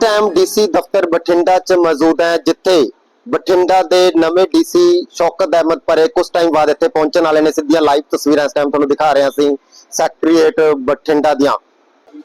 Time DC ਦਫ਼ਤਰ ਬਠਿੰਡਾ 'ਚ ਮੌਜੂਦ ਹੈ, ਜਿੱਥੇ ਬਠਿੰਡਾ ਦੇ ਨਵੇਂ ਡੀਸੀ ਸ਼ੌਕਤ ਅਹਿਮਦ ਪਰੇ ਕੁਝ ਟਾਈਮ ਬਾਅਦ ਇੱਥੇ ਪਹੁੰਚਣ ਵਾਲੇ ਨੇ ਸਿੱਧੀਆਂ ਲਾਈਵ ਤਸਵੀਰਾਂ ਇਸ ਟਾਈਮ ਤੁਹਾਨੂੰ ਦਿਖਾ ਰਹੇ ਹਾਂ ਅਸੀਂ ਸੈਕਟਰੀਏਟ ਬਠਿੰਡਾ ਦੀਆਂ।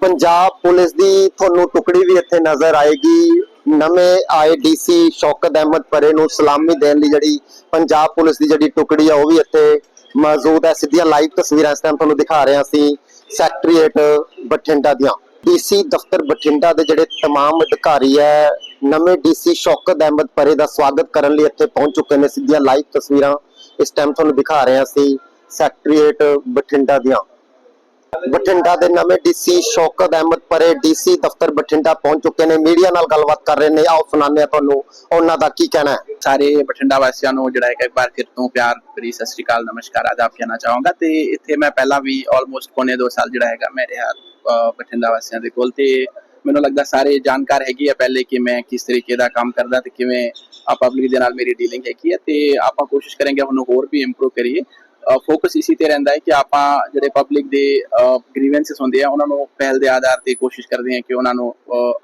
ਪੰਜਾਬ ਪੁਲਿਸ ਦੀ ਤੁਹਾਨੂੰ ਟੁਕੜੀ ਵੀ ਇੱਥੇ ਨਜ਼ਰ ਆਏਗੀ। ਨਵੇਂ ਆਏ ਡੀਸੀ ਸ਼ੌਕਤ ਅਹਿਮਦ ਪਰੇ ਨੂੰ ਸਲਾਮੀ ਦੇਣ ਲਈ ਜਿਹੜੀ ਪੰਜਾਬ ਪੁਲਿਸ ਦੀ ਜਿਹੜੀ ਟੁਕੜੀ ਆ, ਉਹ ਵੀ ਇੱਥੇ ਮੌਜੂਦ ਹੈ। ਸਿੱਧੀਆਂ ਲਾਈਵ ਤਸਵੀਰਾਂ ਇਸ ਟਾਈਮ ਤੁਹਾਨੂੰ ਦਿਖਾ ਰਹੇ ਹਾਂ ਅਸੀਂ ਸੈਕਟਰੀਏਟ ਬਠਿੰਡਾ ਦੀਆਂ। ਡੀਸੀ ਦਫ਼ਤਰ ਬਠਿੰਡਾ ਦੇ ਜਿਹੜੇ तमाम ਅਧਿਕਾਰੀ ਹੈ ਨਵੇਂ ਡੀਸੀ ਸ਼ੌਕਤ ਅਹਿਮਦ ਪਰੇ ਦਾ ਸਵਾਗਤ ਕਰਨ ਲਈ ਇੱਥੇ ਪਹੁੰਚ ਚੁੱਕੇ ਨੇ ਸਿੱਧੀਆਂ ਲਾਈਵ ਤਸਵੀਰਾਂ ਇਸ ਟਾਈਮ ਤੁਹਾਨੂੰ ਦਿਖਾ ਰਹੇ ਹਾਂ ਅਸੀਂ ਸੈਕਟਰੀਏਟ ਬਠਿੰਡਾ ਦੀਆਂ ਬਠਿੰਡਾ ਦੇ ਨਵੇਂ ਡੀਸੀ ਸ਼ੌਕਤ ਅਹਿਮਦ ਪਰੇ ਡੀਸੀ ਦਫ਼ਤਰ ਬਠਿੰਡਾ ਪਹੁੰਚ ਚੁੱਕੇ ਨੇ ਮੀਡੀਆ ਨਾਲ ਗੱਲਬਾਤ ਕਰ ਰਹੇ ਨੇ ਆਓ ਸੁਣਾਉਂਦੇ ਹਾਂ ਤੁਹਾਨੂੰ ਉਹਨਾਂ ਦਾ ਕੀ ਕਹਿਣਾ ਹੈ ਸਾਰੇ ਬਠਿੰਡਾ ਵਾਸੀਆਂ ਨੂੰ ਜਿਹੜਾ ਹੈ ਕਿ ਇੱਕ ਵਾਰ ਫਿਰ ਤੋਂ ਪਿਆਰ ਭਰੀ ਸਤਿ ਸ਼੍ਰੀ ਅਕਾਲ ਨਮਸਕਾਰ ਆਦਾਬ ਕਹਿਣਾ ਚਾਹਾਂਗਾ ਤੇ ਇੱਥੇ ਮੈਂ ਪਹਿਲਾਂ ਵੀ ਆਲਮੋਸਟ ਪੌਣੇ 2 ਸਾਲ ਜਿਹੜਾ ਹੈਗਾ ਮੈਂ ਰਿਹਾ ਅਹ, ਬਠਿੰਡਾ ਵਾਸੀਆਂ ਦੇ ਕੋਲ। ਤੇ ਮੈਨੂੰ ਲੱਗਦਾ ਸਾਰੇ ਜਾਣਕਾਰ ਹੈਗੀ ਆ ਪਹਿਲੇ ਕਿ ਮੈਂ ਕਿਸ ਤਰੀਕੇ ਦਾ ਕੰਮ ਕਰਦਾ ਤੇ ਕਿਵੇਂ ਪਬਲਿਕ ਦੇ ਨਾਲ ਮੇਰੀ ਡੀਲਿੰਗ ਹੈਗੀ ਹੈ ਤੇ ਆਪਾਂ ਕੋਸ਼ਿਸ਼ ਕਰਾਂਗੇ ਹੁਣ ਹੋਰ ਵੀ ਇੰਪਰੂਵ ਕਰੀਏ। ਫੋਕਸ ਇਸੇ ਤੇ ਰਹਿੰਦਾ ਹੈ ਕਿ ਆਪਾਂ ਜਿਹੜੇ ਪਬਲਿਕ ਦੇ ਗ੍ਰੀਵੈਂਸਸ ਹੁੰਦੇ ਆ, ਉਹਨਾਂ ਨੂੰ ਪਹਿਲ ਦੇ ਆਧਾਰ ਤੇ ਕੋਸ਼ਿਸ਼ ਕਰਦੇ ਹਾਂ ਕਿ ਉਹਨਾਂ ਨੂੰ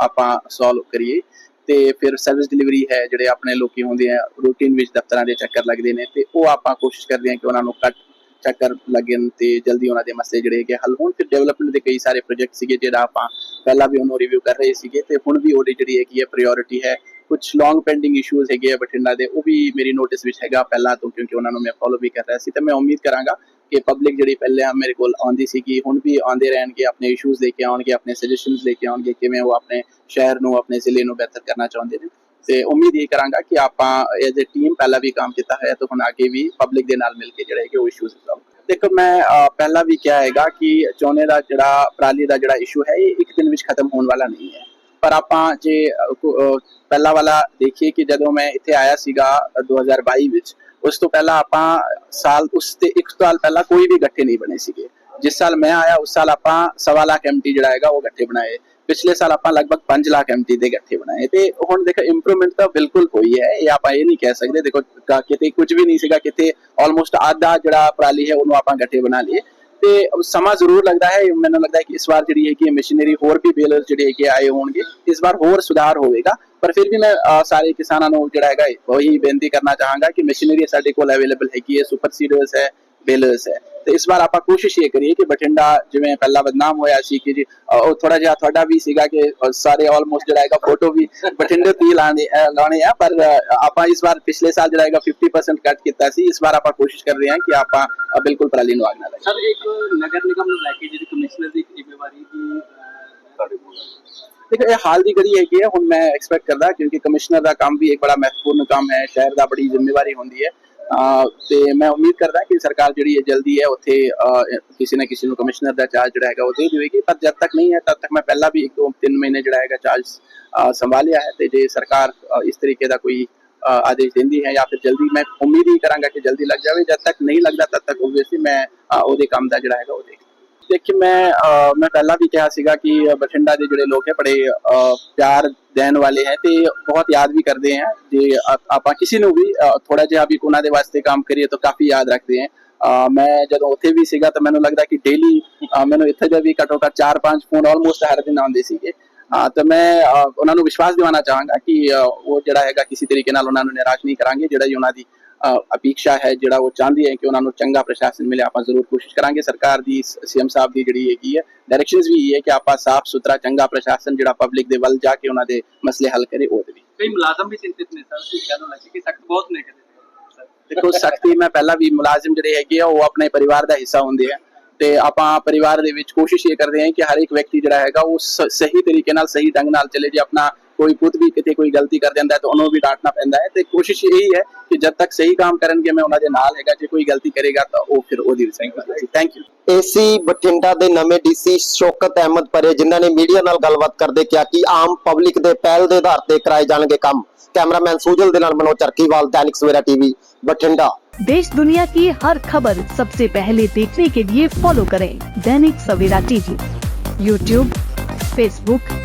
ਆਪਾਂ ਸੋਲਵ ਕਰੀਏ। ਤੇ ਫਿਰ ਸਰਵਿਸ ਡਿਲੀਵਰੀ ਹੈ ਜਿਹੜੇ ਆਪਣੇ ਲੋਕੀ ਹੁੰਦੇ ਆ ਰੂਟੀਨ ਵਿੱਚ ਦਫ਼ਤਰਾਂ ਦੇ ਚੱਕਰ ਲੱਗਦੇ ਨੇ ਤੇ ਉਹ ਆਪਾਂ ਕੋਸ਼ਿਸ਼ ਕਰਦੇ ਹਾਂ ਕਿ ਉਹਨਾਂ ਨੂੰ ਕੱਟ ਚੱਕਰ ਲੱਗਣ ਤੇ ਜਲਦੀ ਉਹਨਾਂ ਦੇ ਮਸਲੇ ਜਿਹੜੇ ਹੈਗੇ ਹੱਲ ਹੋਣ। ਫਿਰ ਡਿਵੈਲਪਮੈਂਟ ਦੇ ਕਈ ਸਾਰੇ ਪ੍ਰੋਜੈਕਟ ਸੀਗੇ ਜਿਹੜਾ ਆਪਾਂ ਪਹਿਲਾਂ ਵੀ ਉਹਨੂੰ ਰਿਵਿਊ ਕਰ ਰਹੇ ਸੀਗੇ ਤੇ ਹੁਣ ਵੀ ਉਹਦੀ ਜਿਹੜੀ ਹੈਗੀ ਹੈ ਪ੍ਰਾਇੋਰਟੀ ਹੈ। ਕੁਝ ਲੌਂਗ ਪੈਂਡਿੰਗ ਇਸ਼ੂਜ਼ ਹੈਗੇ ਆ ਬਠਿੰਡਾ ਦੇ, ਉਹ ਵੀ ਮੇਰੀ ਨੋਟਿਸ ਵਿੱਚ ਹੈਗਾ ਪਹਿਲਾਂ ਤੋਂ, ਕਿਉਂਕਿ ਉਹਨਾਂ ਨੂੰ ਮੈਂ ਫੋਲੋ ਵੀ ਕਰ ਰਿਹਾ ਸੀ। ਤੇ ਮੈਂ ਉਮੀਦ ਕਰਾਂਗਾ ਕਿ ਪਬਲਿਕ ਜਿਹੜੀ ਪਹਿਲਾਂ ਮੇਰੇ ਕੋਲ ਆਉਂਦੀ ਸੀਗੀ, ਹੁਣ ਵੀ ਆਉਂਦੇ ਰਹਿਣਗੇ, ਆਪਣੇ ਇਸ਼ੂਜ਼ ਲੈ ਕੇ ਆਉਣਗੇ, ਆਪਣੇ ਸਜੈਸ਼ਨਸ ਲੈ ਕੇ ਆਉਣਗੇ, ਕਿਵੇਂ ਉਹ ਆਪਣੇ ਸ਼ਹਿਰ ਨੂੰ, ਆਪਣੇ ਜ਼ਿਲ੍ਹੇ ਨੂੰ ਬਿਹਤਰ ਕਰਨਾ ਚਾਹੁੰਦੇ ਨੇ। ਤੇ ਉਮੀਦ ਇਹ ਕਰਾਂਗਾ ਕਿ ਆਪਾਂ ਐਜ਼ ਅ ਟੀਮ ਪਹਿਲਾਂ ਵੀ ਕੰਮ ਕੀਤਾ ਹੈ ਤਾਂ ਹੁਣ ਅੱਗੇ ਵੀ ਪਬਲਿਕ ਦੇ ਨਾਲ ਮਿਲ ਕੇ ਜਿਹੜਾ ਕਿ ਉਹ ਇਸ਼ੂਜ਼ ਰਿਜ਼ੋਲਵ ਦੇਖੋ ਮੈਂ ਪਹਿਲਾਂ ਵੀ ਕਿਹਾ ਹੈਗਾ ਕਿ ਚੋਣੇ ਦਾ ਜਿਹੜਾ ਪਰਾਲੀ ਦਾ ਜਿਹੜਾ ਇਸ਼ੂ ਹੈ ਇਹ ਇੱਕ ਦਿਨ ਵਿੱਚ ਖਤਮ ਹੋਣ ਵਾਲਾ ਨਹੀਂ ਹੈ। ਪਰ ਆਪਾਂ ਜੇ ਪਹਿਲਾ ਵਾਲਾ ਦੇਖੀਏ ਕਿ ਜਦੋਂ ਮੈਂ ਇੱਥੇ ਆਇਆ ਸੀਗਾ ਅਹ, 2022 ਵਿੱਚ ਉਸ ਤੋਂ ਪਹਿਲਾਂ ਆਪਾਂ ਸਾਲ ਉਸ ਤੇ ਇੱਕ ਸਾਲ ਪਹਿਲਾਂ ਕੋਈ ਵੀ ਗੱਠੇ ਨਹੀਂ ਬਣੇ ਸੀਗੇ। ਜਿਸ ਸਾਲ ਮੈਂ ਆਇਆ ਉਸ ਸਾਲ ਆਪਾਂ ਸਵਾ ਲੱਖ ਐਮਟੀ ਜਿਹੜਾ ਹੈਗਾ ਉਹ ਗੱਠੇ ਬਣਾਏ। ਪਿਛਲੇ ਸਾਲ ਆਪਾਂ ਲਗਭਗ 5 ਲੱਖ ਐਮਟੀ ਦੇ ਗੱਠੇ ਬਣਾਏ ਤੇ ਹੁਣ ਦੇਖੋ ਇੰਪਰੂਵਮੈਂਟ ਤਾਂ ਬਿਲਕੁਲ ਹੋਈ ਹੈ, ਇਹ ਆਪਾਂ ਇਹ ਨਹੀਂ ਕਹਿ ਸਕਦੇ। ਦੇਖੋ ਕਿਤੇ ਕੁਝ ਵੀ ਨਹੀਂ ਸੀਗਾ, ਕਿਤੇ ਆਲਮੋਸਟ ਆਧਾ ਜਿਹੜਾ ਪਰਾਲੀ ਹੈ ਉਹਨੂੰ ਆਪਾਂ ਗੱਠੇ ਬਣਾ ਲਏ ਤੇ ਸਮਾਂ ਜ਼ਰੂਰ ਲੱਗਦਾ ਹੈ, ਮੈਨੂੰ ਲੱਗਦਾ ਹੈ ਕਿ ਇਸ ਵਾਰ ਜਿਹੜੀ ਹੈ ਕਿ ਮਸ਼ੀਨਰੀ ਹੋਰ ਵੀ ਬੇਲਰ ਜਿਹੜੇ ਹੈਗੇ ਆਏ ਹੋਣਗੇ, ਇਸ ਵਾਰ ਹੋਰ ਸੁਧਾਰ ਹੋਵੇਗਾ। ਪਰ ਫਿਰ ਵੀ ਮੈਂ ਸਾਰੇ ਕਿਸਾਨਾਂ ਨੂੰ ਜਿਹੜਾ ਹੈਗਾ, ਉਹੀ ਬੇਨਤੀ ਕਰਨਾ ਚਾਹਾਂਗਾ ਕਿ ਮਸ਼ੀਨਰੀ ਸਾਡੇ ਕੋਲ ਅਵੇਲੇਬਲ ਹੈਗੀ ਹੈ ਸੁਪਰ ਸੀਡਰਸ ਹੈ ਬੇਲਰਸ ਹੈ। ਤੇ ਇਸ ਵਾਰ ਆਪਾਂ ਕੋਸ਼ਿਸ਼ ਇਹ ਕਰੀਏ ਕਿ ਬਠਿੰਡਾ ਜਿਵੇਂ ਪਹਿਲਾਂ ਬਦਨਾਮ ਹੋਇਆ ਸੀ ਕਿ ਜੀ ਉਹ ਥੋੜਾ ਜਿਹਾ ਤੁਹਾਡਾ ਵੀ ਸੀਗਾ ਕਿ ਸਾਰੇ ਆਲਮੋਸਟ ਜਿਹੜਾ ਹੈਗਾ ਫੋਟੋ ਵੀ ਬਠਿੰਡੇ ਤੋਂ ਲਾਣੇ ਲਾਉਣੇ ਆ ਪਰ ਆਪਾਂ ਇਸ ਵਾਰ ਪਿਛਲੇ ਸਾਲ ਜਿਹੜਾ ਹੈਗਾ 50% ਕੱਟ ਕੀਤਾ ਸੀ ਇਸ ਵਾਰ ਆਪਾਂ ਕੋਸ਼ਿਸ਼ ਕਰ ਰਹੇ ਹਾਂ ਕਿ ਆਪਾਂ ਬਿਲਕੁਲ ਪਰਾਲੀ ਨੂੰ ਆਗ ਨਾ ਲਾਈਏ। ਸਰ ਇੱਕ ਨਗਰ ਨਿਗਮ ਨੂੰ ਲੈ ਕੇ ਜਿਹੜੀ ਕਮਿਸ਼ਨਰ ਦੀ ਜ਼ਿੰਮੇਵਾਰੀ ਦੀ ਤੁਹਾਡੇ ਕੋਲ ਦੇਖੋ ਇਹ ਹਾਲ ਦੀ ਘੜੀ ਹੈਗੀ ਹੈ ਹੁਣ ਮੈਂ ਐਕਸਪੈਕਟ ਕਰਦਾ ਕਿਉਂਕਿ ਕਮਿਸ਼ਨਰ ਦਾ ਕੰਮ ਵੀ ਇੱਕ ਬੜਾ ਮਹੱਤਵਪੂਰਨ ਕੰਮ ਹੈ ਸ਼ਹਿਰ ਦਾ ਬੜੀ ਜ਼ਿੰਮੇਵਾਰੀ ਹੁੰਦੀ ਹੈ। ਤੇ ਮੈਂ ਉਮੀਦ ਕਰਦਾ ਕਿ ਸਰਕਾਰ ਜਿਹੜੀ ਹੈ ਜਲਦੀ ਹੈ ਉੱਥੇ ਕਿਸੇ ਨਾ ਕਿਸੇ ਨੂੰ ਕਮਿਸ਼ਨਰ ਦਾ ਚਾਰਜ ਜਿਹੜਾ ਹੈਗਾ ਉਹ ਦੇ ਦੇਵੇਗੀ, ਪਰ ਜਦ ਤੱਕ ਨਹੀਂ ਹੈ, ਤਦ ਤੱਕ ਮੈਂ ਪਹਿਲਾਂ ਵੀ ਇੱਕ ਦੋ ਤਿੰਨ ਮਹੀਨੇ ਜਿਹੜਾ ਹੈਗਾ ਚਾਰਜ ਸੰਭਾਲਿਆ ਹੈ ਤੇ ਜੇ ਸਰਕਾਰ ਇਸ ਤਰੀਕੇ ਦਾ ਕੋਈ ਆਦੇਸ਼ ਦਿੰਦੀ ਹੈ ਜਾਂ ਫਿਰ ਜਲਦੀ ਮੈਂ ਉਮੀਦ ਹੀ ਕਰਾਂਗਾ ਕਿ ਜਲਦੀ ਲੱਗ ਜਾਵੇ, ਜਦ ਤੱਕ ਨਹੀਂ ਲੱਗਦਾ ਤਦ ਤੱਕ ਓਬਵੀਅਸਲੀ ਮੈਂ ਉਹਦੇ ਕੰਮ ਦਾ ਜਿਹੜਾ ਹੈਗਾ ਉਹ ਦੇਖ ਦੇਖੀ ਮੈਂ ਮੈਂ ਪਹਿਲਾਂ ਵੀ ਕਿਹਾ ਸੀਗਾ ਕਿ ਬਠਿੰਡਾ ਦੇ ਜਿਹੜੇ ਲੋਕ ਹੈ, ਬੜੇ ਪਿਆਰ ਦੇਣ ਵਾਲੇ ਹੈ ਤੇ ਬਹੁਤ ਯਾਦ ਵੀ ਕਰਦੇ ਹੈ। ਜੇ ਆਪਾਂ ਕਿਸੇ ਨੂੰ ਵੀ ਥੋੜਾ ਜਿਹਾ ਵੀ ਉਹਨਾਂ ਦੇ ਵਾਸਤੇ ਕੰਮ ਕਰੀਏ ਤਾਂ ਕਾਫੀ ਯਾਦ ਰੱਖਦੇ ਹੈ। ਮੈਂ ਜਦੋਂ ਉੱਥੇ ਵੀ ਸੀਗਾ ਤਾਂ ਮੈਨੂੰ ਲੱਗਦਾ ਕਿ ਡੇਲੀ ਮੈਨੂੰ ਇੱਥੇ ਦੇ ਵੀ ਘੱਟੋ ਘੱਟ 4-5 ਫੋਨ ਆਲਮੋਸਟ ਹਰ ਦਿਨ ਆਉਂਦੇ ਸੀਗੇ। ਤਾਂ ਮੈਂ ਉਹਨਾਂ ਨੂੰ ਵਿਸ਼ਵਾਸ ਦਿਵਾਉਣਾ ਚਾਹਾਂਗਾ ਕਿ ਉਹ ਜਿਹੜਾ ਹੈਗਾ ਕਿਸੇ ਤਰੀਕੇ ਨਾਲ ਉਹਨਾਂ ਨੂੰ ਨਿਰਾਸ਼ ਨਹੀਂ ਕਰਾਂਗੇ, ਜਿਹੜਾ ਹੀ ਉਹਨਾਂ ਦੀ ਅਪੇਕਸ਼ਾ ਹੈ ਜਿਹੜਾ ਉਹ ਚਾਹੁੰਦੀ ਹੈ ਕਿ ਉਹਨਾਂ ਨੂੰ ਚੰਗਾ ਪ੍ਰਸ਼ਾਸਨ ਮਿਲੇ। ਆਪਾਂ ਜ਼ਰੂਰ ਕੋਸ਼ਿਸ਼ ਕਰਾਂਗੇ। ਸਰਕਾਰ ਦੀ ਸੀਐਮ ਸਾਹਿਬ ਦੀ ਜਿਹੜੀ ਹੈਗੀ ਹੈ ਡਾਇਰੈਕਸ਼ਨਸ ਵੀ ਇਹ ਹੈ ਕਿ ਆਪਾਂ ਸਾਫ਼ ਸੁਥਰਾ ਚੰਗਾ ਪ੍ਰਸ਼ਾਸਨ ਜਿਹੜਾ ਪਬਲਿਕ ਦੇ ਵੱਲ ਜਾ ਕੇ ਉਹਨਾਂ ਦੇ ਮਸਲੇ ਹੱਲ ਕਰੇ ਉਹ ਦੇਵੇ ਕਈ ਮੁਲਾਜ਼ਮ ਵੀ ਚਿੰਤਿਤ ਨੇ ਸਰ? ਇਸ ਗੱਲ ਨੂੰ ਲੈ ਕੇ ਕਿ ਸਖਤ ਬਹੁਤ ਨੇ। ਕਹਿੰਦੇ ਦੇਖੋ ਸਖਤੀ ਮੈਂ ਪਹਿਲਾਂ ਵੀ ਮੁਲਾਜ਼ਮ ਜਿਹੜੇ ਹੈਗੇ ਆ ਉਹ ਆਪਣੇ ਪਰਿਵਾਰ ਦਾ ਹਿੱਸਾ ਹੁੰਦੇ ਆ। ਤੇ ਆਪਾਂ ਪਰਿਵਾਰ ਦੇ ਵਿੱਚ ਕੋਸ਼ਿਸ਼ ਇਹ ਕਰਦੇ ਹਾਂ ਕਿ ਹਰ ਇੱਕ ਵਿਅਕਤੀ ਜਿਹੜਾ ਹੈਗਾ ਉਹ ਸਹੀ ਤਰੀਕੇ ਨਾਲ ਸਹੀ ਢੰਗ ਨਾਲ ਚੱਲੇ ਜੇ ਆਪਣਾ ਕੋਈ ਪੁੱਤ ਵੀ ਕਿਤੇ ਕੋਈ ਗਲਤੀ ਕਰ ਦਿੰਦਾ ਹੈ ਤਾਂ ਉਹਨੂੰ ਵੀ ਡਾਂਟਣਾ ਪੈਂਦਾ ਹੈ ਤੇ ਕੋਸ਼ਿਸ਼ ਇਹੀ ਹੈ ਕਿ ਜਦ ਤੱਕ ਸਹੀ ਕੰਮ ਕਰਨਗੇ ਮੈਂ ਉਹਨਾਂ ਦੇ ਨਾਲ ਹੈਗਾ ਜੇ ਕੋਈ ਗਲਤੀ ਕਰੇਗਾ ਤਾਂ ਉਹ ਫਿਰ ਉਹਦੀ responsibility thank you AC Bathinda ਦੇ ਨਵੇਂ ਡੀਸੀ ਸ਼ੌਕਤ ਅਹਿਮਦ ਪਰੇ ਜਿਨ੍ਹਾਂ ਨੇ ਮੀਡੀਆ ਨਾਲ ਗੱਲਬਾਤ ਕਰਦੇ ਕਿਹਾ ਕਿ ਆਮ ਪਬਲਿਕ ਦੇ ਪਹਿਲ ਦੇ ਆਧਾਰ ਤੇ ਕਰਾਏ ਜਾਣਗੇ ਕੰਮ ਕੈਮਰਾਮੈਨ ਸੂਜਲ ਦੇ ਨਾਲ ਮਨੋਜ ਚਰਕੀਵਾਲ दैनिक सवेरा टीवी बठिंडा देश दुनिया की हर खबर सबसे पहले देखने के लिए फॉलो करें Dainik Savera TV YouTube Facebook